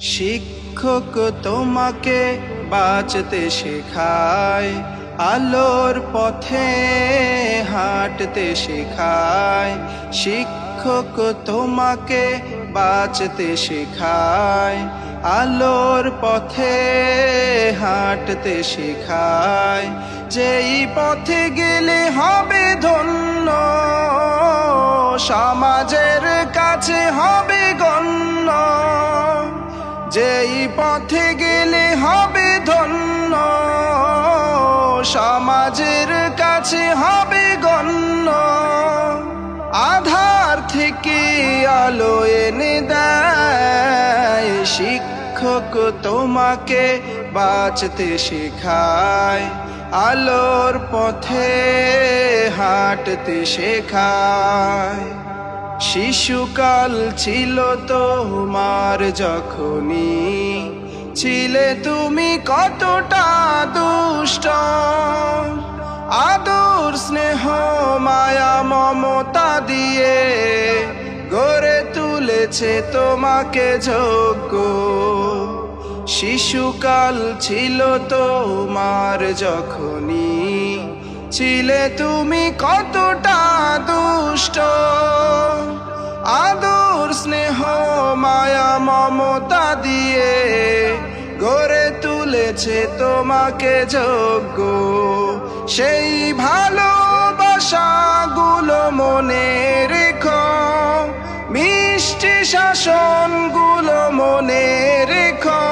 শিক্ষক তোমাকে বাঁচতে শেখায়, আলোর পথে হাঁটতে শেখায়। শিক্ষক তোমাকে বাঁচতে শেখায়, আলোর পথে হাঁটতে শেখায়। যেই পথে গেলে হবে ধন্য, সমাজের কাছে হবে গণ্য। যেই পথে গেলে হবে ধন্য। সমাজের কাছে হবে গণ্য। আধার থেকে আলো এনে দেয়, শিক্ষক তোমাকে বাঁচতে শেখায়, আলোর পথে হাঁটতে শেখায়। শিশুকাল ছিল তোমার যখনই। ছিলে তুমি কতটা দুষ্ট। আদর, স্নেহ, মায়া, মমতা দিয়ে গড়ে তুলেছে তোমাকে যোগ্য। শিশুকাল ছিল তোমার যখনই। ছিলে তুমি কতটা দুষ্ট। মমতা দিয়ে গড়ে তুলেছে তোমাকে যোগ্য। সেই ভালোবাসাগুলো মনে রেখো মিষ্টি শাসনগুলো মনে রেখো।